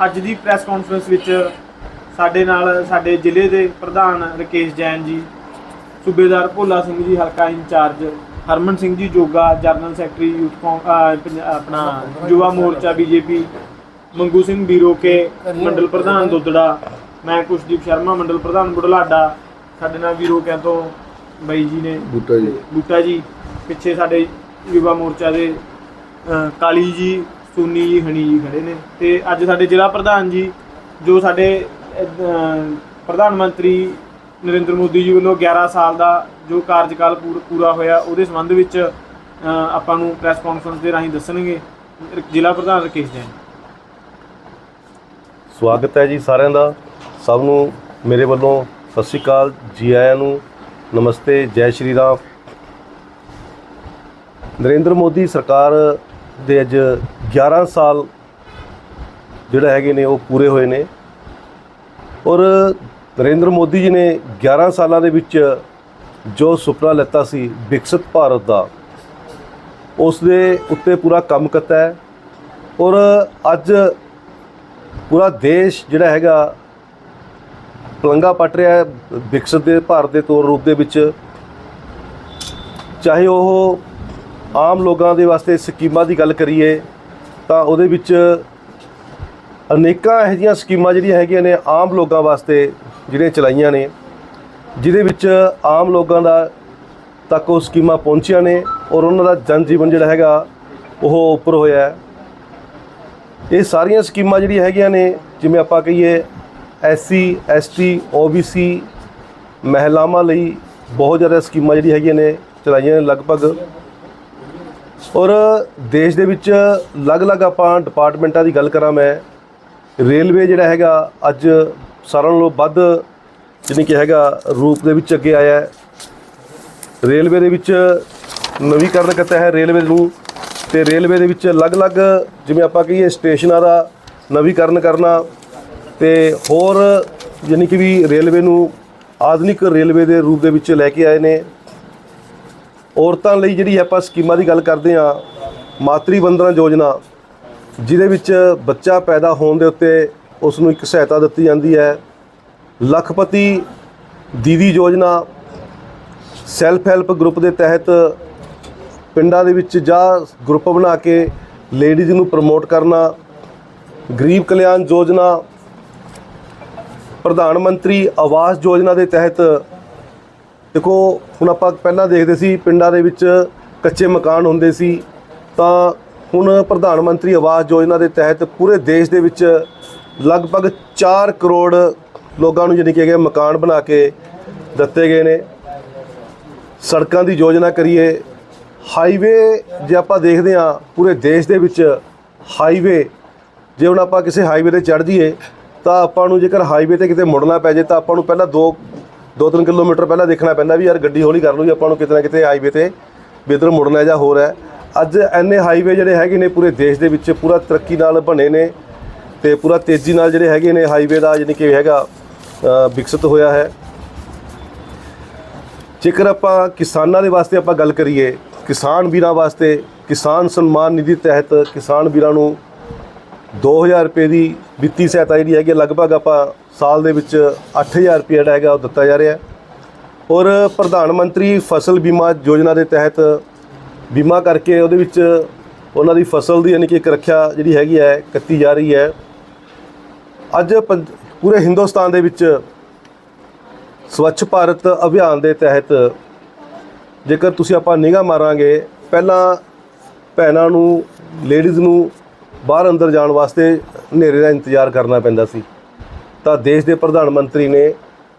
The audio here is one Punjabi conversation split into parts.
ਅੱਜ ਦੀ ਪ੍ਰੈਸ ਕਾਨਫਰੰਸ ਵਿੱਚ ਸਾਡੇ ਨਾਲ ਸਾਡੇ ਜ਼ਿਲ੍ਹੇ ਦੇ ਪ੍ਰਧਾਨ ਰਕੇਸ਼ ਜੈਨ ਜੀ ਸੂਬੇਦਾਰ ਭੋਲਾ ਸਿੰਘ ਜੀ ਹਲਕਾ ਇੰਚਾਰਜ ਹਰਮਨ ਸਿੰਘ ਜੀ ਜੋਗਾ ਜਨਰਲ ਸੈਕਟਰੀ ਯੂਥ ਆਪਣਾ ਯੁਵਾ ਮੋਰਚਾ ਬੀਜੇਪੀ ਮੰਗੂ ਸਿੰਘ ਬੀਰੋਕੇ ਮੰਡਲ ਪ੍ਰਧਾਨ ਦੁੱਦੜਾ ਮੈਂ ਕੁਸ਼ਦੀਪ ਸ਼ਰਮਾ ਮੰਡਲ ਪ੍ਰਧਾਨ ਬੁਢਲਾਡਾ ਸਾਡੇ ਨਾਲ ਬੀਰੋਕਿਆਂ ਤੋਂ ਬਾਈ ਜੀ ਨੇ ਬੂਟਾ ਜੀ। ਬੂਟਾ ਜੀ ਪਿੱਛੇ ਸਾਡੇ ਯੁਵਾ ਮੋਰਚਾ ਦੇ ਕਾਲੀ ਜੀ ਸੋਨੀ ਜੀ ਹਣੀ ਜੀ ਖੜੇ ਨੇ। ਤੇ ਅੱਜ ਸਾਡੇ ਜ਼ਿਲ੍ਹਾ ਪ੍ਰਧਾਨ ਜੀ ਜੋ ਸਾਡੇ ਅਹ, ਪ੍ਰਧਾਨ ਮੰਤਰੀ ਨਰਿੰਦਰ ਮੋਦੀ ਜੀ ਵੱਲੋਂ 11 ਸਾਲ ਦਾ ਜੋ ਕਾਰਜਕਾਲ ਪੂਰ- ਪੂਰਾ ਹੋਇਆ ਉਹਦੇ ਸੰਬੰਧ ਵਿੱਚ ਅਹ, ਆਪਾਂ ਨੂੰ ਪ੍ਰੈਸ ਕਾਨਫਰੰਸ ਦੇ ਰਾਹੀਂ ਦੱਸਣਗੇ। ਜ਼ਿਲ੍ਹਾ ਪ੍ਰਧਾਨ ਰਕੇਸ਼ ਜੈਨ। ਸਵਾਗਤ ਹੈ ਜੀ ਸਾਰਿਆਂ ਦਾ। ਸਭ ਨੂੰ ਮੇਰੇ ਵੱਲੋਂ ਸਤਿ ਸ਼੍ਰੀ ਅਕਾਲ। ਜੀ ਆਇਆਂ ਨੂੰ ਨਮਸਤੇ। ਜੈ ਸ਼੍ਰੀ ਰਾਮ। ਨਰਿੰਦਰ ਮੋਦੀ ਸਰਕਾਰ ਦੇ ਅੱਜ 11 ਸਾਲ ਜਿਹੜਾ ਹੈਗੇ ਨੇ, ਉਹ ਪੂਰੇ ਹੋਏ ਨੇ। ਔਰ ਨਰਿੰਦਰ ਮੋਦੀ ਜੀ ਨੇ 11 ਸਾਲਾਂ ਦੇ ਵਿੱਚ ਜੋ ਸੁਪਨਾ ਲੈਤਾ ਸੀ ਵਿਕਸਿਤ ਭਾਰਤ ਦਾ, ਉਸ ਦੇ ਉੱਤੇ ਪੂਰਾ ਕੰਮ ਕੀਤਾ ਹੈ। ਔਰ ਅੱਜ ਪੂਰਾ ਦੇਸ਼ ਜਿਹੜਾ ਹੈਗਾ ਪਲੰਗਾ ਪਟ ਰਿਹਾ ਹੈ ਵਿਕਸਿਤ ਦੇ ਭਾਰਤ ਦੇ ਤੌਰ ਰੂਪ ਦੇ ਵਿੱਚ। ਚਾਹੇ ਉਹ ਆਮ ਲੋਕਾਂ ਦੇ ਵਾਸਤੇ ਸਕੀਮਾਂ ਦੀ ਗੱਲ ਕਰੀਏ ਤਾਂ ਉਹਦੇ ਵਿੱਚ ਅਨੇਕਾਂ ਇਹੋ ਜਿਹੀਆਂ ਸਕੀਮਾਂ ਜਿਹੜੀਆਂ ਹੈਗੀਆਂ ਨੇ ਆਮ ਲੋਕਾਂ ਵਾਸਤੇ ਜਿਹੜੀਆਂ ਚਲਾਈਆਂ ਨੇ, ਜਿਹਦੇ ਵਿੱਚ ਆਮ ਲੋਕਾਂ ਦਾ ਤੱਕ ਉਹ ਸਕੀਮਾਂ ਪਹੁੰਚੀਆਂ ਨੇ ਔਰ ਉਹਨਾਂ ਦਾ ਜਨ ਜੀਵਨ ਜਿਹੜਾ ਹੈਗਾ ਉਹ ਉੱਪਰ ਹੋਇਆ ਹੈ। ਇਹ ਸਾਰੀਆਂ ਸਕੀਮਾਂ ਜਿਹੜੀਆਂ ਹੈਗੀਆਂ ਨੇ, ਜਿਵੇਂ ਆਪਾਂ ਕਹੀਏ ਐਸਸੀ ਐਸਟੀ ਓਬੀਸੀ ਮਹਿਲਾਵਾਂ ਲਈ ਬਹੁਤ ਜ਼ਿਆਦਾ ਸਕੀਮਾਂ ਜਿਹੜੀਆਂ ਹੈਗੀਆਂ ਨੇ, ਚਲਾਈਆਂ ਨੇ ਲਗਭਗ ਔਰ ਦੇਸ਼ ਦੇ ਵਿੱਚ ਅਲੱਗ-ਅਲੱਗ ਆਪਾਂ ਡਿਪਾਰਟਮੈਂਟਾਂ ਦੀ ਗੱਲ ਕਰਾਂ ਮੈਂ, ਰੇਲਵੇ ਜਿਹੜਾ ਹੈਗਾ ਅੱਜ ਸਾਰਿਆਂ ਨਾਲੋਂ ਵੱਧ ਜਿਹਨੇ ਕਿ ਹੈਗਾ ਰੂਪ ਦੇ ਵਿੱਚ ਅੱਗੇ ਆਇਆ ਹੈ। ਰੇਲਵੇ ਦੇ ਵਿੱਚ ਨਵੀਕਰਨ ਕੀਤਾ ਹੈ ਰੇਲਵੇ ਨੂੰ ਤੇ ਰੇਲਵੇ ਦੇ ਵਿੱਚ ਅਲੱਗ-ਅਲੱਗ ਜਿਵੇਂ ਆਪਾਂ ਕਹੀਏ ਸਟੇਸ਼ਨਾਂ ਦਾ ਨਵੀਕਰਨ ਕਰਨਾ ਤੇ ਹੋਰ ਯਾਨੀ ਕਿ ਵੀ ਰੇਲਵੇ ਨੂੰ ਆਧੁਨਿਕ ਰੇਲਵੇ ਦੇ ਰੂਪ ਦੇ ਵਿੱਚ ਲੈ ਕੇ ਆਏ ਨੇ। ਔਰਤਾਂ ਲਈ ਜਿਹੜੀ ਆਪਾਂ ਸਕੀਮਾਂ ਦੀ ਗੱਲ ਕਰਦੇ ਆ ਮਾਤਰੀ ਬੰਦਨਾ ਯੋਜਨਾ, ਜਿਹਦੇ ਵਿੱਚ ਬੱਚਾ ਪੈਦਾ ਹੋਣ ਦੇ ਉੱਤੇ ਉਸ ਨੂੰ ਇੱਕ ਸਹਾਇਤਾ ਦਿੱਤੀ ਜਾਂਦੀ ਹੈ। ਲੱਖਪਤੀ ਦੀਦੀ ਯੋਜਨਾ ਸੈਲਫ ਹੈਲਪ ਗਰੁੱਪ ਦੇ ਤਹਿਤ ਪਿੰਡਾਂ ਦੇ ਵਿੱਚ ਜਾਂ ਗਰੁੱਪ ਬਣਾ ਕੇ ਲੇਡੀਜ਼ ਨੂੰ ਪ੍ਰਮੋਟ ਕਰਨਾ, ਗਰੀਬ ਕਲਿਆਣ ਯੋਜਨਾ, ਪ੍ਰਧਾਨ ਮੰਤਰੀ ਆਵਾਸ ਯੋਜਨਾ ਦੇ ਤਹਿਤ ਦੇਖੋ, ਹੁਣ ਆਪਾਂ ਪਹਿਲਾਂ ਦੇਖਦੇ ਸੀ, ਪਿੰਡਾਂ ਦੇ ਵਿੱਚ ਕੱਚੇ ਮਕਾਨ ਹੁੰਦੇ ਸੀ, ਤਾਂ ਹੁਣ ਪ੍ਰਧਾਨ ਮੰਤਰੀ ਆਵਾਸ ਯੋਜਨਾ ਦੇ ਤਹਿਤ ਪੂਰੇ ਦੇਸ਼ ਦੇ ਵਿੱਚ ਲਗਭਗ 4 ਕਰੋੜ ਲੋਕਾਂ ਨੂੰ ਜਾਣੀ ਕਿ ਹੈਗੇ ਮਕਾਨ ਬਣਾ ਕੇ ਦਿੱਤੇ ਗਏ ਨੇ। ਸੜਕਾਂ ਦੀ ਯੋਜਨਾ ਕਰੀਏ, ਹਾਈਵੇ ਜੇ ਆਪਾਂ ਦੇਖਦੇ ਹਾਂ, ਪੂਰੇ ਦੇਸ਼ ਦੇ ਵਿੱਚ ਹਾਈਵੇ, ਜੇ ਹੁਣ ਆਪਾਂ ਕਿਸੇ ਹਾਈਵੇ ਤੇ ਚੜ੍ਹ ਜਾਈਏ, ਤਾਂ ਆਪਾਂ ਨੂੰ ਜੇਕਰ ਹਾਈਵੇ ਤੇ ਕਿਤੇ ਮੁੜਨਾ ਪੈ ਜੇ ਤਾਂ ਆਪਾਂ ਨੂੰ ਪਹਿਲਾਂ ਦੋ 2-3 ਕਿਲੋਮੀਟਰ ਪਹਿਲਾਂ ਦੇਖਣਾ ਪੈਂਦਾ ਵੀ ਯਾਰ ਗੱਡੀ ਹੌਲੀ ਕਰ ਲਓ ਆਪਾਂ ਨੂੰ ਕਿਤੇ ਨਾ ਕਿਤੇ ਹਾਈਵੇ ਤੇ ਵੀ ਇੱਧਰ ਮੁੜਨਾ ਜਾਂ ਹੋਰ ਹੈ। ਅੱਜ ਐਨੇ ਹਾਈਵੇ ਜਿਹੜੇ ਹੈਗੇ ਨੇ ਪੂਰੇ ਦੇਸ਼ ਦੇ ਵਿੱਚ, ਪੂਰਾ ਤਰੱਕੀ ਨਾਲ ਬਣੇ ਨੇ ਤੇ ਪੂਰਾ ਤੇਜ਼ੀ ਨਾਲ ਜਿਹੜੇ ਹੈਗੇ ਨੇ ਹਾਈਵੇ ਦਾ ਯਾਨੀ ਕਿ ਹੈਗਾ ਵਿਕਸਿਤ ਹੋਇਆ ਹੈ। ਜੇਕਰ ਆਪਾਂ ਕਿਸਾਨਾਂ ਦੇ ਵਾਸਤੇ ਆਪਾਂ ਗੱਲ ਕਰੀਏ, ਕਿਸਾਨ ਵੀਰਾਂ ਵਾਸਤੇ, ਕਿਸਾਨ ਸਨਮਾਨ ਨਿਧੀ ਤਹਿਤ ਕਿਸਾਨ ਵੀਰਾਂ ਨੂੰ 2000 ਰੁਪਏ ਦੀ ਵਿੱਤੀ ਸਹਾਇਤਾ ਜਿਹੜੀ ਹੈਗੀ ਹੈ, ਲਗਭਗ ਆਪਾਂ ਸਾਲ ਦੇ ਵਿੱਚ 8000 ਰੁਪਏ ਜਿਹੜਾ ਹੈਗਾ ਉਹ ਦਿੱਤਾ ਜਾ ਰਿਹਾ ਔਰ ਪ੍ਰਧਾਨ ਮੰਤਰੀ ਫਸਲ ਬੀਮਾ ਯੋਜਨਾ ਦੇ ਤਹਿਤ ਬੀਮਾ ਕਰਕੇ ਉਹਦੇ ਵਿੱਚ ਉਹਨਾਂ ਦੀ ਫਸਲ ਦੀ ਯਾਨੀ ਕਿ ਇੱਕ ਰੱਖਿਆ ਜਿਹੜੀ ਹੈਗੀ ਹੈ ਕੱਤੀ ਜਾ ਰਹੀ ਹੈ। ਅੱਜ ਪੰਜ- ਪੂਰੇ ਹਿੰਦੁਸਤਾਨ ਦੇ ਵਿੱਚ ਸਵੱਛ ਭਾਰਤ ਅਭਿਆਨ ਦੇ ਤਹਿਤ ਜੇਕਰ ਤੁਸੀਂ ਆਪਾਂ ਨਿਗਾਹ ਮਾਰਾਂਗੇ ਪਹਿਲਾਂ ਭੈਣਾਂ ਨੂੰ ਲੇਡੀਜ਼ ਨੂੰ ਬਾਹਰ ਅੰਦਰ ਜਾਣ ਵਾਸਤੇ ਹਨੇਰੇ ਦਾ ਇੰਤਜ਼ਾਰ ਕਰਨਾ ਪੈਂਦਾ ਸੀ। ਤਾਂ ਦੇਸ਼ ਦੇ ਪ੍ਰਧਾਨ ਮੰਤਰੀ ਨੇ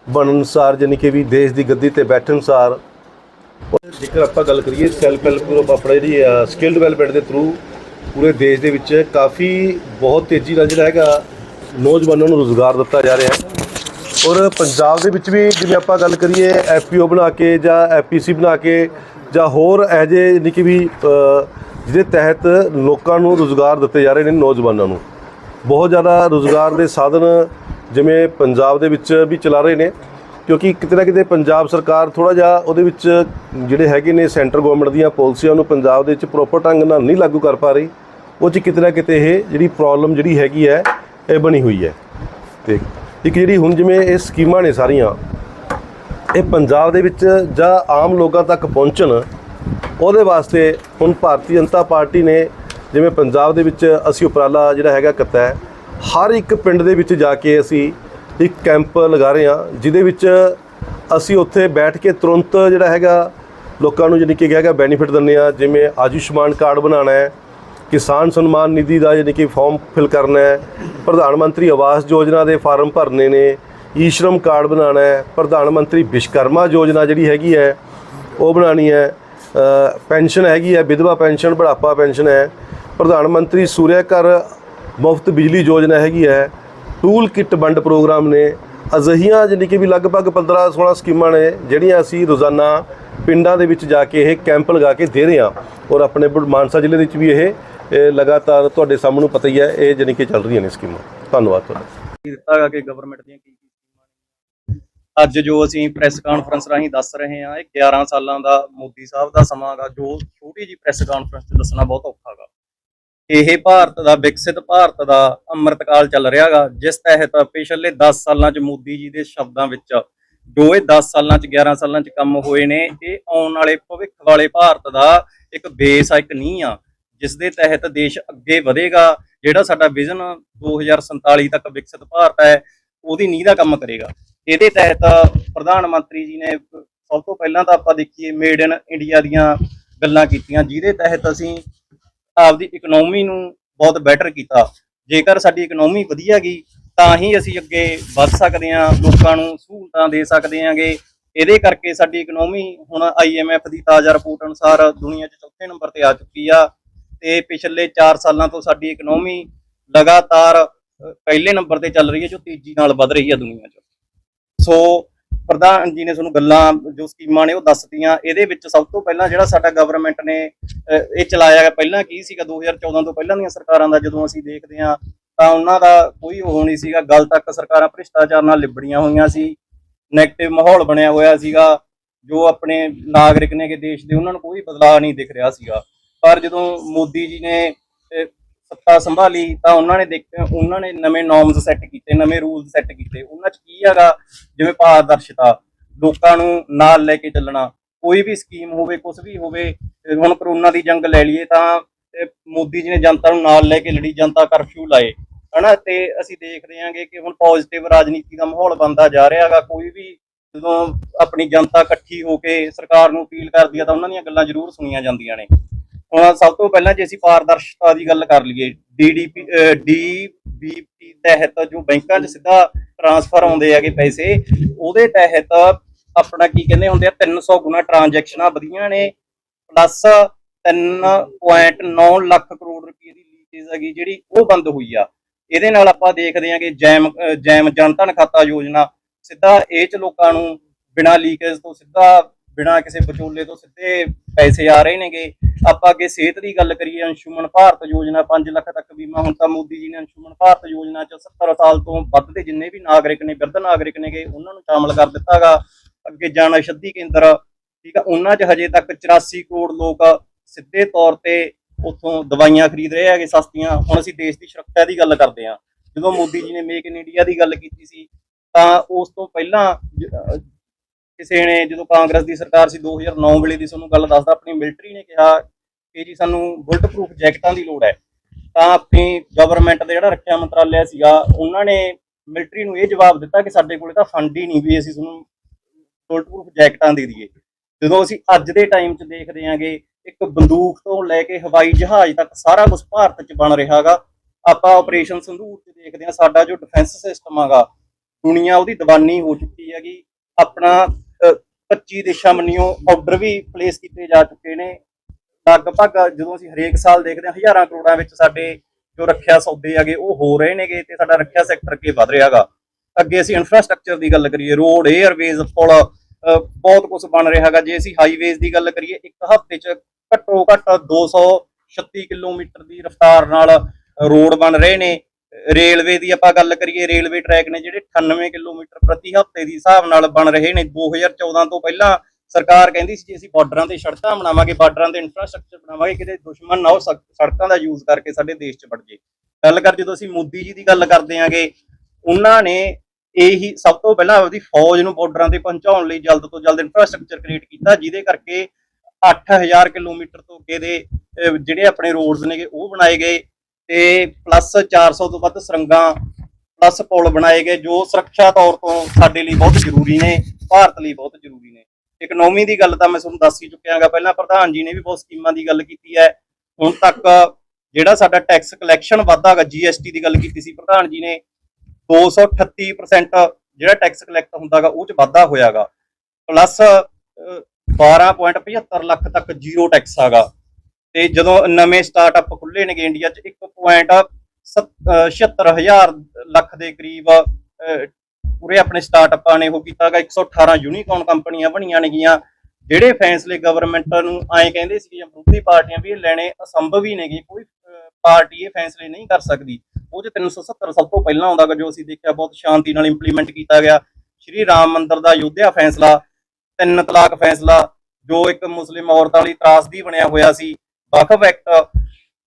ਬਣਨ ਅਨੁਸਾਰ ਯਾਨੀ ਕਿ ਵੀ ਦੇਸ਼ ਦੀ ਗੱਦੀ ਤੇ ਬੈਠਣ ਅਨੁਸਾਰ ਜੇਕਰ ਆਪਾਂ ਗੱਲ ਕਰੀਏ ਸੈਲਫ ਹੈਲਪ ਗਰੁੱਪ ਆਪਣਾ ਜਿਹੜੀ ਸਕਿੱਲ ਡਿਵੈਲਪਮੈਂਟ ਦੇ ਥਰੂ ਪੂਰੇ ਦੇਸ਼ ਦੇ ਵਿੱਚ ਕਾਫੀ ਬਹੁਤ ਤੇਜ਼ੀ ਨਾਲ ਜਿਹੜਾ ਹੈਗਾ ਨੌਜਵਾਨਾਂ ਨੂੰ ਰੋਜ਼ਗਾਰ ਦਿੱਤਾ ਜਾ ਰਿਹਾ ਹੈ। ਔਰ ਪੰਜਾਬ ਦੇ ਵਿੱਚ ਵੀ ਜਿਵੇਂ ਆਪਾਂ ਗੱਲ ਕਰੀਏ ਐਫਪੀਓ ਬਣਾ ਕੇ ਜਾਂ ਐਫਪੀਸੀ ਬਣਾ ਕੇ ਜਾਂ ਹੋਰ ਇਹੋ ਜਿਹੇ ਯਾਨੀ ਕਿ ਵੀ ਜਿਹਦੇ ਤਹਿਤ ਲੋਕਾਂ ਨੂੰ ਰੋਜ਼ਗਾਰ ਦਿੱਤੇ ਜਾ ਰਹੇ ਨੇ ਨੌਜਵਾਨਾਂ ਨੂੰ। ਬਹੁਤ ਜ਼ਿਆਦਾ ਰੋਜ਼ਗਾਰ ਦੇ ਸਾਧਨ ਜਿਵੇਂ ਪੰਜਾਬ ਦੇ ਵਿੱਚ ਵੀ ਚਲਾ ਰਹੇ ਨੇ, ਕਿਉਂਕਿ ਕਿਤੇ ਨਾ ਕਿਤੇ ਪੰਜਾਬ ਸਰਕਾਰ ਥੋੜਾ ਜਿਹਾ ਉਹਦੇ ਵਿੱਚ ਜਿਹੜੇ ਹੈਗੇ ਨੇ ਸੈਂਟਰ ਗਵਰਨਮੈਂਟ ਦੀਆਂ ਪਾਲਿਸੀਆਂ ਨੂੰ ਪੰਜਾਬ ਦੇ ਵਿੱਚ ਪ੍ਰੋਪਰ ਢੰਗ ਨਾਲ ਨਹੀਂ ਲਾਗੂ ਕਰ ਪਾ ਰਹੀ। ਉਹ 'ਚ ਕਿਤੇ ਨਾ ਕਿਤੇ ਇਹ ਜਿਹੜੀ ਪ੍ਰੋਬਲਮ ਜਿਹੜੀ ਹੈਗੀ ਹੈ, ਇਹ ਬਣੀ ਹੋਈ ਹੈ। ਤੇ ਇੱਕ ਜਿਹੜੀ ਹੁਣ ਜਿਵੇਂ ਇਹ ਸਕੀਮਾਂ ਨੇ ਸਾਰੀਆਂ, ਇਹ ਪੰਜਾਬ ਦੇ ਵਿੱਚ ਜਾਂ ਆਮ ਲੋਕਾਂ ਤੱਕ ਪਹੁੰਚਣ ਉਹਦੇ ਵਾਸਤੇ ਹੁਣ ਭਾਰਤੀ ਜਨਤਾ ਪਾਰਟੀ ਨੇ ਜਿਵੇਂ ਪੰਜਾਬ ਦੇ ਵਿੱਚ ਅਸੀਂ ਉਪਰਾਲਾ ਜਿਹੜਾ ਹੈਗਾ ਕੀਤਾ ਹੈ, ਹਰ ਇੱਕ ਪਿੰਡ ਦੇ ਵਿੱਚ ਜਾ ਕੇ ਅਸੀਂ ਇੱਕ ਕੈਂਪ ਲਗਾ ਰਹੇ ਹਾਂ, ਜਿਹਦੇ ਵਿੱਚ ਅਸੀਂ ਉੱਥੇ ਬੈਠ ਕੇ ਤੁਰੰਤ ਜਿਹੜਾ ਹੈਗਾ ਲੋਕਾਂ ਨੂੰ ਜਾਣੀ ਕਿ ਹੈਗਾ ਬੈਨੀਫਿਟ ਦਿੰਦੇ ਆ ਜਿਵੇਂ ਆਯੁਸ਼ਮਾਨ ਕਾਰਡ ਬਣਾਉਣਾ ਹੈ, ਕਿਸਾਨ ਸਨਮਾਨ ਨਿਧੀ ਦਾ ਯਾਨੀ ਕਿ ਫਾਰਮ ਫਿਲ ਕਰਨਾ ਹੈ, ਪ੍ਰਧਾਨ ਮੰਤਰੀ ਆਵਾਸ ਯੋਜਨਾ ਦੇ ਫਾਰਮ ਭਰਨੇ ਨੇ ਈ ਸ਼ਰਮ ਕਾਰਡ ਬਣਾਉਣਾ ਹੈ, ਪ੍ਰਧਾਨ ਮੰਤਰੀ ਵਿਸ਼ਕਰਮਾ ਯੋਜਨਾ ਜਿਹੜੀ ਹੈਗੀ ਹੈ, ਉਹ ਬਣਾਉਣੀ ਹੈ ਪੈਨਸ਼ਨ ਹੈਗੀ ਹੈ, ਵਿਧਵਾ ਪੈਨਸ਼ਨ, ਬੁਢਾਪਾ ਪੈਨਸ਼ਨ ਹੈ। ਪ੍ਰਧਾਨ ਮੰਤਰੀ ਸੂਰਿਆ ਘਰ ਮੁਫਤ ਬਿਜਲੀ ਯੋਜਨਾ ਹੈਗੀ ਹੈ। ਟੂਲ ਕਿੱਟ ਵੰਡ ਪ੍ਰੋਗਰਾਮ ਨੇ। ਅਜਿਹੀਆਂ ਜਾਣੀ ਕਿ ਵੀ ਲਗਭਗ 15 16 ਸਕੀਮਾਂ ਨੇ, ਜਿਹੜੀਆਂ ਅਸੀਂ ਰੋਜ਼ਾਨਾ ਪਿੰਡਾਂ ਦੇ ਵਿੱਚ ਜਾ ਕੇ ਇਹ ਕੈਂਪ ਲਗਾ ਕੇ ਦੇ ਰਹੇ ਹਾਂ। ਔਰ ਆਪਣੇ ਮਾਨਸਾ ਜ਼ਿਲ੍ਹੇ ਦੇ ਵਿੱਚ ਵੀ ਇਹ ਲਗਾਤਾਰ ਤੁਹਾਡੇ ਸਾਹਮਣੇ ਪਤਾ ਹੀ ਹੈ, ਇਹ ਜਾਣੀ ਕਿ ਚੱਲ ਰਹੀਆਂ ਨੇ ਸਕੀਮਾਂ। ਧੰਨਵਾਦ ਤੁਹਾਡਾ। ਦਿੱਤਾ ਗਾ ਕਿ ਗਵਰਨਮੈਂਟ ਦੀਆਂ ਕੀ ਅੱਜ ਜੋ ਅਸੀਂ ਪ੍ਰੈਸ ਕਾਨਫਰੰਸ ਰਾਹੀਂ ਦੱਸ ਰਹੇ ਹਾਂ, ਇਹ 11 ਸਾਲਾਂ ਦਾ ਮੋਦੀ ਸਾਹਿਬ ਦਾ ਸਮਾਂ ਗਾ, ਜੋ ਛੋਟੀ ਜੀ ਪ੍ਰੈਸ ਕਾਨਫਰੰਸ 'ਚ ਦੱਸਣਾ ਬਹੁਤ ਔਖਾ ਗਾ। ਇਹ ਭਾਰਤ ਦਾ, ਵਿਕਸਿਤ ਭਾਰਤ ਦਾ ਅੰਮ੍ਰਿਤਕਾਲ ਚੱਲ ਰਿਹਾ ਗਾ, ਜਿਸ ਤਹਿਤ ਪਿਛਲੇ 10 ਸਾਲਾਂ 'ਚ ਮੋਦੀ ਜੀ ਦੇ ਸ਼ਬਦਾਂ ਵਿੱਚ ਜੋ ਇਹ 10 ਸਾਲਾਂ 'ਚ 11 ਸਾਲਾਂ 'ਚ ਕੰਮ ਹੋਏ ਨੇ, ਇਹ ਆਉਣ ਵਾਲੇ ਭਵਿੱਖ ਵਾਲੇ ਭਾਰਤ ਦਾ ਇੱਕ ਬੇਸ ਆ, ਇੱਕ ਨੀਂਹ ਆ ਜਿਸ ਦੇ ਤਹਿਤ ਦੇਸ਼ ਅੱਗੇ ਵਧੇਗਾ, ਜਿਹੜਾ ਸਾਡਾ ਵਿਜ਼ਨ 2047 ਤੱਕ ਵਿਕਸਿਤ ਭਾਰਤ ਹੈ, ਉਹਦੀ ਨੀਂਹ ਦਾ ਕੰਮ ਕਰੇਗਾ। ਇਹਦੇ ਤਹਿਤ ਪ੍ਰਧਾਨ ਮੰਤਰੀ ਜੀ ਨੇ ਸਭ ਤੋਂ ਪਹਿਲਾਂ ਤਾਂ ਆਪਾਂ ਦੇਖੀਏ ਮੇਡ ਇਨ ਇੰਡੀਆ ਦੀਆਂ ਗੱਲਾਂ ਕੀਤੀਆਂ, ਜਿਹਦੇ ਤਹਿਤ ਅਸੀਂ ਆਪਦੀ ਇਕਨੋਮੀ ਨੂੰ ਬਹੁਤ ਬੈਟਰ ਕੀਤਾ। ਜੇਕਰ ਸਾਡੀ ਇਕਨੋਮੀ ਵਧੀਆ ਗਈ, ਤਾਂ ਹੀ ਅਸੀਂ ਅੱਗੇ ਵੱਧ ਸਕਦੇ ਹਾਂ, ਲੋਕਾਂ ਨੂੰ ਸਹੂਲਤਾਂ ਦੇ ਸਕਦੇ ਹਾਂਗੇ। ਇਹਦੇ ਕਰਕੇ ਸਾਡੀ ਇਕਨੋਮੀ ਹੁਣ ਆਈਐਮਐਫ ਦੀ ਤਾਜ਼ਾ ਰਿਪੋਰਟ ਅਨੁਸਾਰ ਦੁਨੀਆ 'ਚ ਚੌਥੇ ਨੰਬਰ ਤੇ ਆ ਚੁੱਕੀ ਆ। ਤੇ ਪਿਛਲੇ 4 ਸਾਲਾਂ ਤੋਂ ਸਾਡੀ ਇਕਨੋਮੀ ਲਗਾਤਾਰ ਪਹਿਲੇ ਨੰਬਰ ਤੇ ਚੱਲ ਰਹੀ ਹੈ, ਜੋ ਤੇਜ਼ੀ ਨਾਲ ਵੱਧ ਰਹੀ ਹੈ ਦੁਨੀਆ 'ਚ। ਸੋ ਪ੍ਰਧਾਨ ਜੀ ਨੇ ਤੁਹਾਨੂੰ ਗੱਲਾਂ, ਜੋ ਸਕੀਮਾਂ ਨੇ ਉਹ ਦੱਸਤੀਆਂ। ਇਹਦੇ ਵਿੱਚ ਸਭ ਤੋਂ ਪਹਿਲਾਂ ਜਿਹੜਾ ਸਾਡਾ ਗਵਰਨਮੈਂਟ ਨੇ ਇਹ ਚਲਾਇਆ ਗਿਆ ਪਹਿਲਾਂ ਕੀ ਸੀਗਾ? 2014 ਤੋਂ ਪਹਿਲਾਂ ਦੀਆਂ ਸਰਕਾਰਾਂ ਦਾ ਜਦੋਂ ਅਸੀਂ ਦੇਖਦੇ ਹਾਂ, ਤਾਂ ਉਹਨਾਂ ਦਾ ਕੋਈ ਉਹ ਨਹੀਂ ਸੀਗਾ। ਗੱਲ ਤੱਕ ਸਰਕਾਰਾਂ ਭ੍ਰਿਸ਼ਟਾਚਾਰ ਨਾਲ ਲਿਬੜੀਆਂ ਹੋਈਆਂ ਸੀ। ਨੈਗੇਟਿਵ ਮਾਹੌਲ ਬਣਿਆ ਹੋਇਆ ਸੀਗਾ। ਜੋ ਆਪਣੇ ਨਾਗਰਿਕ ਨੇਗੇ ਦੇਸ਼ ਦੇ, ਉਹਨਾਂ ਨੂੰ ਕੋਈ ਬਦਲਾਅ ਨਹੀਂ ਦਿਖ ਰਿਹਾ ਸੀਗਾ। ਪਰ ਜਦੋਂ ਮੋਦੀ ਜੀ ਨੇ ਸੱਤਾ ਸੰਭਾਲੀ, ਤਾਂ ਉਹਨਾਂ ਨੇ ਦੇਖਿਆ, ਉਹਨਾਂ ਨੇ ਨਵੇਂ ਨੋਰਮਸ ਸੈੱਟ ਕੀਤੇ, ਨਵੇਂ ਰੂਲਸ ਸੈੱਟ ਕੀਤੇ। ਉਹਨਾਂ 'ਚ ਕੀ ਹੈਗਾ? ਜਿਵੇਂ ਪਾਰਦਰਸ਼ਤਾ, ਲੋਕਾਂ ਨੂੰ ਨਾਲ ਲੈ ਕੇ ਚੱਲਣਾ। ਕੋਈ ਵੀ ਸਕੀਮ ਹੋਵੇ ਕੁਝ ਵੀ ਹੋਵੇ ਹੁਣ ਕਰੋਨਾ ਦੀ ਜੰਗ ਲੈ ਲਈਏ ਤਾਂ ਮੋਦੀ ਜੀ ਨੇ ਜਨਤਾ ਨੂੰ ਨਾਲ ਲੈ ਕੇ ਲੜੀ, ਜਨਤਾ ਕਰਫਿਊ ਲਾਏ। ਹਨਾ? ਤੇ ਅਸੀਂ ਦੇਖ ਰਹੇ ਹਾਂਗੇ ਕਿ ਹੁਣ ਪੋਜ਼ਿਟਿਵ ਰਾਜਨੀਤੀ ਦਾ ਮਾਹੌਲ ਬਣਦਾ ਜਾ ਰਿਹਾ ਹੈਗਾ। ਕੋਈ ਵੀ ਜਦੋਂ ਆਪਣੀ ਜਨਤਾ ਇਕੱਠੀ ਹੋ ਕੇ ਸਰਕਾਰ ਨੂੰ ਅਪੀਲ ਕਰਦੀ ਆ ਤਾਂ ਉਹਨਾਂ ਦੀਆਂ ਗੱਲਾਂ ਜ਼ਰੂਰ ਸੁਣੀਆਂ ਜਾਂਦੀਆਂ ਨੇ। ਸਭ ਤੋਂ ਪਹਿਲਾਂ ਜੇ ਅਸੀਂ ਪਾਰਦਰਸ਼ਤਾ ਦੀ ਗੱਲ ਕਰ ਲਈਏ ਡੀਡੀਪੀ ਡੀਬੀਪੀ ਤਹਿਤ ਜੋ ਬੈਂਕਾਂ 'ਚ ਸਿੱਧਾ ਟ੍ਰਾਂਸਫਰ ਆਉਂਦੇ ਹੈਗੇ ਪੈਸੇ, ਉਹਦੇ ਤਹਿਤ ਆਪਣਾ ਕੀ ਕਹਿੰਦੇ ਹੁੰਦੇ ਆ 300 ਗੁਣਾ ਟ੍ਰਾਂਜੈਕਸ਼ਨਾਂ ਵਧੀਆਂ ਨੇ ਪਲੱਸ 3.9 ਲੱਖ ਕਰੋੜ ਰੁਪਏ ਦੀ ਲੀਕੇਜ ਹੈਗੀ ਜਿਹੜੀ ਉਹ ਬੰਦ ਹੋਈ ਆ। ਇਹਦੇ ਨਾਲ ਆਪਾਂ ਦੇਖਦੇ ਹਾਂ ਕਿ ਜੈਮ ਅਹ ਜੈਮ ਜਨਧਨ ਖਾਤਾ ਯੋਜਨਾ ਸਿੱਧਾ ਇਹ ਚ ਲੋਕਾਂ ਨੂੰ ਬਿਨਾਂ ਲੀਕੇਜ ਤੋਂ ਸਿੱਧਾ ਬਿਨਾਂ ਕਿਸੇ ਵਿਚੋਲੇ ਤੋਂ ਸਿੱਧੇ ਪੈਸੇ ਆ ਰਹੇ ਨੇਗੇ। ਆਪਾਂ ਅੱਗੇ ਸਿਹਤ ਦੀ ਗੱਲ ਕਰੀਏ, ਅੰਸ਼ੁਮਨ ਭਾਰਤ ਯੋਜਨਾ 5 ਲੱਖ ਤੱਕ ਬੀਮਾ, ਹੁਣ ਤਾਂ ਮੋਦੀ ਜੀ ਨੇ ਅੰਸ਼ੁਮਨ ਭਾਰਤ ਯੋਜਨਾ ਚ 70 ਸਾਲ ਤੋਂ ਵੱਧ ਦੇ ਜਿੰਨੇ ਵੀ ਨਾਗਰਿਕ ਨੇ, ਬਿਰਧ ਨਾਗਰਿਕ ਨੇਗੇ, ਉਹਨਾਂ ਨੂੰ ਸ਼ਾਮਲ ਕਰ ਦਿੱਤਾਗਾ। ਅੱਗੇ ਜਨ ਔਸ਼ਧੀ ਕੇਂਦਰ, ਠੀਕ ਆ, ਉਹਨਾਂ 'ਚ ਹਜੇ ਤੱਕ 84 ਕਰੋੜ ਲੋਕ ਸਿੱਧੇ ਤੌਰ ਤੇ ਉੱਥੋਂ ਦਵਾਈਆਂ ਖਰੀਦ ਰਹੇ ਹੈਗੇ, ਸਸਤੀਆਂ। ਹੁਣ ਅਸੀਂ ਦੇਸ਼ ਦੀ ਸੁਰੱਖਿਆ ਦੀ ਗੱਲ ਕਰਦੇ ਹਾਂ। ਜਦੋਂ ਮੋਦੀ ਜੀ ਨੇ ਮੇਕ ਇਨ ਇੰਡੀਆ ਦੀ ਗੱਲ ਕੀਤੀ ਸੀ, ਤਾਂ ਉਸ ਤੋਂ ਪਹਿਲਾਂ ਕਿਸੇ ਨੇ ਜਦੋਂ ਕਾਂਗਰਸ ਦੀ ਸਰਕਾਰ ਸੀ 2009 ਵੇਲੇ ਦੀ ਤੁਹਾਨੂੰ ਗੱਲ ਦੱਸਦਾ, ਆਪਣੀ ਮਿਲਟਰੀ ਨੇ ਕਿਹਾ ਕਿ ਜੀ ਸਾਨੂੰ ਬੁਲਟ ਪ੍ਰੂਫ ਜੈਕਟਾਂ ਦੀ ਲੋੜ ਹੈ। ਤਾਂ ਆਪਣੀ ਗਵਰਨਮੈਂਟ ਦੇ ਜਿਹੜਾ ਰੱਖਿਆ ਮੰਤਰਾਲਿਆ ਸੀਗਾ, ਉਹਨਾਂ ਨੇ ਮਿਲਟਰੀ ਨੂੰ ਇਹ ਜਵਾਬ ਦਿੱਤਾ ਕਿ ਸਾਡੇ ਕੋਲੇ ਤਾਂ ਫੰਡ ਹੀ ਨਹੀਂ ਵੀ ਅਸੀਂ ਤੁਹਾਨੂੰ ਬੁਲਟ ਪ੍ਰੂਫ ਜੈਕਟਾਂ ਦੇ ਦਈਏ। ਜਦੋਂ ਅਸੀਂ ਅੱਜ ਦੇ ਟਾਈਮ 'ਚ ਦੇਖਦੇ ਆਂਗੇ, ਇੱਕ ਬੰਦੂਕ ਤੋਂ ਲੈ ਕੇ ਹਵਾਈ ਜਹਾਜ਼ ਤੱਕ ਸਾਰਾ ਕੁਝ ਭਾਰਤ 'ਚ ਬਣ ਰਿਹਾਗਾ ਆਪਾਂ ਆਪਰੇਸ਼ਨ ਸੰਧੂਰ 'ਚ ਦੇਖਦੇ ਹਾਂ ਸਾਡਾ ਜੋ ਡਿਫੈਂਸ ਸਿਸਟਮ ਹੈਗਾ ਦੁਨੀਆ ਉਹਦੀ ਦੀਵਾਨੀ ਹੋ ਚੁੱਕੀ ਹੈਗੀ। ਆਪਣਾ 25 ਦੇਸ਼ਾਂ ਮੰਨਿਓ ਆਰਡਰ ਵੀ ਪਲੇਸ ਕੀਤੇ ਜਾ ਚੁੱਕੇ ਨੇ। ਲਗਭਗ ਜਦੋਂ ਅਸੀਂ ਹਰੇਕ ਸਾਲ ਦੇਖਦੇ ਹਾਂ, ਹਜ਼ਾਰਾਂ ਕਰੋੜਾਂ ਵਿੱਚ ਸਾਡੇ ਜੋ ਰੱਖਿਆ ਸੌਦੇ ਹੈਗੇ, ਉਹ ਹੋ ਰਹੇ ਨੇਗੇ ਤੇ ਸਾਡਾ ਰੱਖਿਆ ਸੈਕਟਰ ਅੱਗੇ ਵਧ ਰਿਹਾਗਾ ਅੱਗੇ ਅਸੀਂ ਇਨਫਰਾਸਟ੍ਰਕਚਰ ਦੀ ਗੱਲ ਕਰੀਏ ਰੋਡ 에ਅਰਵੇਜ਼ ਪੁਲ ਬਹੁਤ ਕੁਝ ਬਣ ਰਿਹਾ ਹੈਗਾ। ਜੇ ਅਸੀਂ ਹਾਈਵੇਜ਼ ਦੀ ਗੱਲ ਕਰੀਏ, ਇੱਕ ਹਫ਼ਤੇ 'ਚ ਘੱਟੋ ਘੱਟ 236 ਕਿਲੋਮੀਟਰ ਦੀ ਰਫ਼ਤਾਰ ਨਾਲ ਰੋਡ ਬਣ ਰਹੇ ਨੇ। ਰੇਲਵੇ ਦੀ ਆਪਾਂ ਗੱਲ ਕਰੀਏ, ਰੇਲਵੇ ਟਰੈਕ ਨੇ ਜਿਹੜੇ 98 ਕਿਲੋਮੀਟਰ ਪ੍ਰਤੀ ਹਫ਼ਤੇ ਦੀ ਹਿਸਾਬ ਨਾਲ ਬਣ ਰਹੇ ਨੇ। 2014 ਤੋਂ ਪਹਿਲਾਂ ਸਰਕਾਰ ਕਹਿੰਦੀ ਸੀ ਜੀ ਅਸੀਂ ਬਾਰਡਰਾਂ ਤੇ ਸੜਕਾਂ ਬਣਾਵਾਂਗੇ, ਬਾਰਡਰਾਂ ਤੇ ਇਨਫਰਾਸਟ੍ਰਕਚਰ ਬਣਾਵਾਂਗੇ, ਕਿਤੇ ਦੁਸ਼ਮਣ ਨਾ ਉਹ ਸੜਕਾਂ ਦਾ ਯੂਜ਼ ਕਰਕੇ ਸਾਡੇ ਦੇਸ਼ 'ਚ ਵੜ ਜੇ। ਗੱਲ ਕਰ, ਜਦੋਂ ਅਸੀਂ ਮੋਦੀ ਜੀ ਦੀ ਗੱਲ ਕਰਦੇ ਆਂਗੇ, ਉਹਨਾਂ ਨੇ ਇਹੀ ਸਭ ਤੋਂ ਪਹਿਲਾਂ ਉਹਦੀ ਫੌਜ ਨੂੰ ਬਾਰਡਰਾਂ ਤੇ ਪਹੁੰਚਾਉਣ ਲਈ ਜਲਦ ਤੋਂ ਜਲਦ ਇਨਫਰਾਸਟ੍ਰਕਚਰ ਕ੍ਰੀਏਟ ਕੀਤਾ, ਜਿਹਦੇ ਕਰਕੇ 8000 ਕਿਲੋਮੀਟਰ ਤੋਂ ਅੱਗੇ ਦੇ ਜਿਹੜੇ ਆਪਣੇ ਰੋਡਸ ਨੇਗੇ, ਉਹ ਬਣਾਏ ਗਏ। ਤੇ ਪਲੱਸ 400 ਤੋਂ ਵੱਧ ਸਰੰਗਾਂ ਪਲੱਸ ਪੁਲ ਬਣਾਏ ਗਏ, ਜੋ ਸੁਰੱਖਿਆ ਤੌਰ ਤੋਂ ਸਾਡੇ ਲਈ ਬਹੁਤ ਜ਼ਰੂਰੀ ਨੇ, ਭਾਰਤ ਲਈ ਬਹੁਤ ਜ਼ਰੂਰੀ ਨੇ। ਇਕਨੋਮੀ ਦੀ ਗੱਲ ਤਾਂ ਮੈਂ ਤੁਹਾਨੂੰ ਦੱਸ ਹੀ ਚੁੱਕਿਆਗਾ ਪਹਿਲਾਂ ਪ੍ਰਧਾਨ ਜੀ ਨੇ ਵੀ ਬਹੁਤ ਸਕੀਮਾਂ ਦੀ ਗੱਲ ਕੀਤੀ ਹੈ, ਹੁਣ ਤੱਕ ਜਿਹੜਾ ਸਾਡਾ ਟੈਕਸ ਕਲੈਕਸ਼ਨ ਵਾਧਾਗਾ ਜੀਐਸਟੀ ਦੀ ਗੱਲ ਕੀਤੀ ਸੀ ਪ੍ਰਧਾਨ ਜੀ ਨੇ 238% ਜਿਹੜਾ ਟੈਕਸ ਕਲੈਕਟ ਹੁੰਦਾਗਾ ਉਹ ਚ ਵਾਧਾ ਹੋਇਆਗਾ ਪਲੱਸ 12.75 ਲੱਖ ਤੱਕ ਜ਼ੀਰੋ ਟੈਕਸ ਆਗਾ ਤੇ ਜਦੋਂ ਨਵੇਂ ਸਟਾਰਟਅਪ ਖੁੱਲੇ ਨੇਗੇ ਇੰਡੀਆ ਚ 1.76000 ਲੱਖ ਦੇ ਕਰੀਬ ਪੂਰੇ ਆਪਣੇ ਸਟਾਰਟਅਪਾਂ ਨੇ ਉਹ ਕੀਤਾਗਾ 118 ਯੂਨੀਕੌਰਨ ਕੰਪਨੀਆਂ ਬਣੀਆਂ ਨੇਗੀਆਂ, ਜਿਹੜੇ ਫੈਸਲੇ ਗਵਰਨਮੈਂਟ ਨੂੰ ਐਂ ਕਹਿੰਦੇ ਸੀ ਜਾਂ ਵਿਰੋਧੀ ਪਾਰਟੀਆਂ ਵੀ ਇਹ ਲੈਣੇ ਅਸੰਭਵ ਹੀ ਨੇਗੇ। ਕੋਈ ਪਾਰਟੀ ਇਹ ਫੈਸਲੇ ਨਹੀਂ ਕਰ ਸਕਦੀ। ਉਹ ਚ 370 ਸਭ ਤੋਂ ਪਹਿਲਾਂ ਆਉਂਦਾਗਾ ਜੋ ਅਸੀਂ ਦੇਖਿਆ, ਬਹੁਤ ਸ਼ਾਂਤੀ ਨਾਲ ਇੰਪਲੀਮੈਂਟ ਕੀਤਾ ਗਿਆ। ਸ਼੍ਰੀ ਰਾਮ ਮੰਦਰ ਦਾ ਯੋਧਿਆ ਫੈਸਲਾ ਤਿੰਨ ਤਲਾਕ ਫੈਸਲਾ ਜੋ ਇੱਕ ਮੁਸਲਿਮ ਔਰਤਾਂ ਵਾਲੀ ਤਰਾਸਦੀ ਬਣਿਆ ਹੋਇਆ ਸੀ। ਵਕਫ ਐਕਟ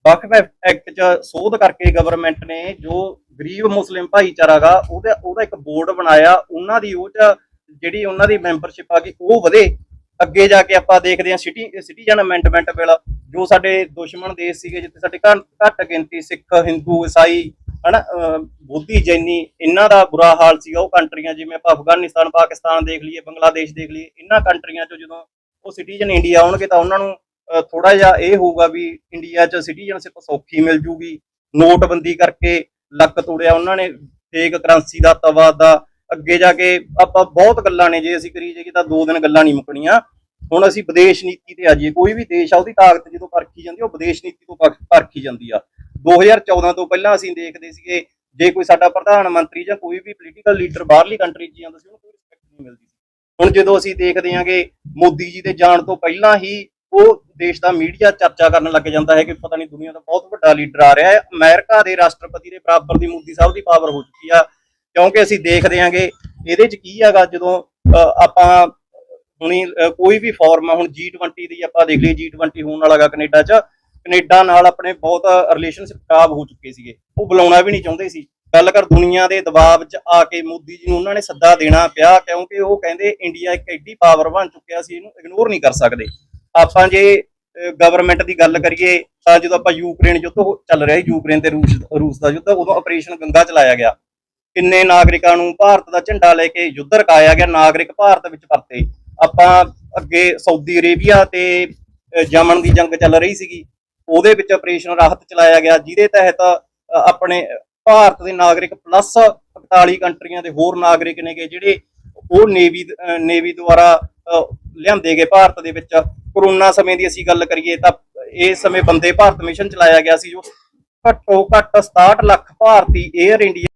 ਵਕਫ ਐਕਟ ਚ ਸੋਧ ਕਰਕੇ ਗਵਰਨਮੈਂਟ ਨੇ ਜੋ ਗਰੀਬ ਮੁਸਲਿਮ ਭਾਈਚਾਰਾ ਉਹਦਾ ਉਹਦਾ ਇੱਕ ਬੋਰਡ ਬਣਾਇਆ, ਉਹਨਾਂ ਦੀ ਉਹ ਚ ਜਿਹੜੀ ਉਹਨਾਂ ਦੀ ਮੈਂਬਰਸ਼ਿਪ ਆ ਗਈ, ਉਹ ਵਧੇ। ਅੱਗੇ ਜਾ ਕੇ ਆਪਾਂ ਦੇਖਦੇ ਹਾਂ ਸਿਟੀ ਸਿਟੀਜ਼ਨ ਅਮੈਂਡਮੈਂਟ ਬਿਲ ਜੋ ਸਾਡੇ ਦੁਸ਼ਮਣ ਦੇਸ਼ ਸੀਗੇ, ਜਿੱਥੇ ਸਾਡੇ ਘੱਟ ਘੱਟ ਗਿਣਤੀ ਸਿੱਖ, ਹਿੰਦੂ, ਈਸਾਈ, ਹਨਾ, ਅਹ, ਬੋਧੀ ਜੈਨੀ, ਇਹਨਾਂ ਦਾ ਬੁਰਾ ਹਾਲ ਸੀਗਾ। ਉਹ ਕੰਟਰੀਆਂ ਜਿਵੇਂ ਆਪਾਂ ਅਫਗਾਨਿਸਤਾਨ, ਪਾਕਿਸਤਾਨ ਦੇਖ ਲਈਏ, ਬੰਗਲਾਦੇਸ਼ ਦੇਖ ਲਈਏ, ਇਹਨਾਂ ਕੰਟਰੀਆਂ ਚੋਂ ਜਦੋਂ ਉਹ ਸਿਟੀਜ਼ਨ ਇੰਡੀਆ ਆਉਣਗੇ ਤਾਂ ਉਹਨਾਂ ਨੂੰ ਥੋੜਾ ਜਿਹਾ ਇਹ ਹੋਊਗਾ ਵੀ ਇੰਡੀਆ 'ਚ ਸਿਟੀਜ਼ਨਸ਼ਿਪ ਸੌਖੀ ਮਿਲ ਜੂਗੀ, ਨੋਟਬੰਦੀ ਕਰਕੇ ਲੱਕ ਤੋੜਿਆ ਉਹਨਾਂ ਨੇ ਫੇਕ ਕਰੰਸੀ ਦਾ, ਤਵਾ ਦਾ, ਅੱਗੇ ਜਾ ਕੇ ਆਪਾਂ ਬਹੁਤ ਗੱਲਾਂ ਨੇ ਜੇ ਅਸੀਂ ਕਰੀ ਜਾਈਏ ਤਾਂ ਦੋ ਦਿਨ ਗੱਲਾਂ ਨਹੀਂ ਮੁੱਕਣੀਆਂ। ਹੁਣ ਅਸੀਂ ਵਿਦੇਸ਼ ਨੀਤੀ ਤੇ ਆ ਜਾਈਏ ਕੋਈ ਵੀ ਦੇਸ਼ ਆ, ਉਹਦੀ ਤਾਕਤ ਜਦੋਂ ਪਰਖੀ ਜਾਂਦੀ ਉਹ ਵਿਦੇਸ਼ ਨੀਤੀ ਤੋਂ ਪਰਖੀ ਜਾਂਦੀ ਆ। 2014 ਤੋਂ ਪਹਿਲਾਂ ਅਸੀਂ ਦੇਖਦੇ ਸੀਗੇ, ਜੇ ਕੋਈ ਸਾਡਾ ਪ੍ਰਧਾਨ ਮੰਤਰੀ ਜਾਂ ਕੋਈ ਵੀ ਪੋਲੀਟੀਕਲ ਲੀਡਰ ਬਾਹਰਲੀ ਕੰਟਰੀ 'ਚ ਜਾਂਦਾ ਸੀ, ਉਹਨੂੰ ਕੋਈ ਰਿਸਪੈਕਟ ਨਹੀਂ ਮਿਲਦੀ ਸੀ। ਹੁਣ ਜਦੋਂ ਅਸੀਂ ਦੇਖਦੇ ਹਾਂਗੇ ਮੋਦੀ ਜੀ ਦੇ ਜਾਣ ਤੋਂ ਪਹਿਲਾਂ ਹੀ ਉਹ ਦੇਸ਼ ਦਾ ਮੀਡੀਆ ਚਰਚਾ ਕਰਨ ਲੱਗ ਜਾਂਦਾ ਹੈ ਕਿ ਪਤਾ ਨਹੀਂ ਦੁਨੀਆ ਦਾ ਬਹੁਤ ਵੱਡਾ ਲੀਡਰ ਆ ਰਿਹਾ ਹੈ। ਅਮਰੀਕਾ ਦੇ ਰਾਸ਼ਟਰਪਤੀ ਦੇ ਬਰਾਬਰ ਦੀ ਮੋਦੀ ਸਾਹਿਬ ਦੀ ਪਾਵਰ ਹੋ ਚੁੱਕੀ ਆ। ਕਿਉਂਕਿ ਅਸੀਂ ਦੇਖਦੇ ਹਾਂਗੇ ਇਹਦੇ 'ਚ ਕੀ ਹੈਗਾ, ਜਦੋਂ ਆਪਾਂ ਹੁਣੀ ਕੋਈ ਵੀ ਫਾਰਮ ਆ, ਹੁਣ G20 ਦੀ ਆਪਾਂ ਦੇਖ ਲਈ G20 ਹੋਣ ਵਾਲਾ ਗਾ ਕੈਨੇਡਾ 'ਚ। ਕੈਨੇਡਾ ਨਾਲ ਆਪਣੇ ਬਹੁਤ ਰਿਲੇਸ਼ਨਸ਼ਿਪ ਖਰਾਬ ਹੋ ਚੁੱਕੇ ਸੀਗੇ। ਉਹ ਬੁਲਾਉਣਾ ਵੀ ਨਹੀਂ ਚਾਹੁੰਦੇ ਸੀ। ਗੱਲ ਕਰ ਦੁਨੀਆ ਦੇ ਦਬਾਅ 'ਚ ਆ ਕੇ ਮੋਦੀ ਜੀ ਨੂੰ ਉਹਨਾਂ ਨੇ ਸੱਦਾ ਦੇਣਾ ਪਿਆ, ਕਿਉਂਕਿ ਉਹ ਕਹਿੰਦੇ ਇੰਡੀਆ ਇੱਕ ਐਡੀ ਪਾਵਰ ਬਣ ਚੁੱਕਿਆ ਸੀ, ਇਹਨੂੰ ਇਗਨੋਰ ਨਹੀਂ ਕਰ ਸਕਦੇ। ਆਪਾਂ ਜੇ ਗਵਰਨਮੈਂਟ ਦੀ ਗੱਲ ਕਰੀਏ ਤਾਂ ਜਦੋਂ ਆਪਾਂ ਯੂਕਰੇਨ ਯੁੱਧ ਚੱਲ ਰਿਹਾ ਯੂਕਰੇਨ ਤੇ ਰੂਸ ਰੂਸ ਦਾ ਯੁੱਧ ਉਦੋਂ ਆਪਰੇਸ਼ਨ ਗੰਗਾ ਚਲਾਇਆ ਗਿਆ। ਕਿੰਨੇ ਨਾਗਰਿਕਾਂ ਨੂੰ ਭਾਰਤ ਦਾ ਝੰਡਾ ਲੈ ਕੇ ਯੁੱਧ ਰਕਾਇਆ ਗਿਆ ਨਾਗਰਿਕ ਭਾਰਤ ਵਿੱਚ ਪਰਤੇ। ਆਪਾਂ ਅੱਗੇ ਸਾਊਦੀ ਅਰੇਬੀਆ ਤੇ ਅ, ਯਮਨ ਦੀ ਜੰਗ ਚੱਲ ਰਹੀ ਸੀਗੀ। ਉਹਦੇ ਵਿੱਚ ਆਪਰੇਸ਼ਨ ਰਾਹਤ ਚਲਾਇਆ ਗਿਆ ਜਿਹਦੇ ਤਹਿਤ ਆਪਣੇ ਭਾਰਤ ਦੇ ਨਾਗਰਿਕ ਪਲੱਸ 41 ਕੰਟਰੀਆਂ ਦੇ ਹੋਰ ਨਾਗਰਿਕ ਨੇਗੇ ਜਿਹੜੇ ਉਹ ਨੇਵੀ ਨੇਵੀ ਦੁਆਰਾ ਲਿਆਂਦੇ ਗਏ ਭਾਰਤ ਦੇ ਵਿੱਚ। ਕਰੋਨਾ ਸਮੇਂ ਦੀ ਅਸੀਂ ਗੱਲ ਕਰੀਏ ਤਾਂ ਇਸ ਸਮੇਂ ਬੰਦੇ ਭਾਰਤ ਮਿਸ਼ਨ ਚਲਾਇਆ ਗਿਆ ਸੀ ਜੋ ਘੱਟੋ ਘੱਟ 67 ਲੱਖ ਭਾਰਤੀ 에ਅਰ ਇੰਡੀਆ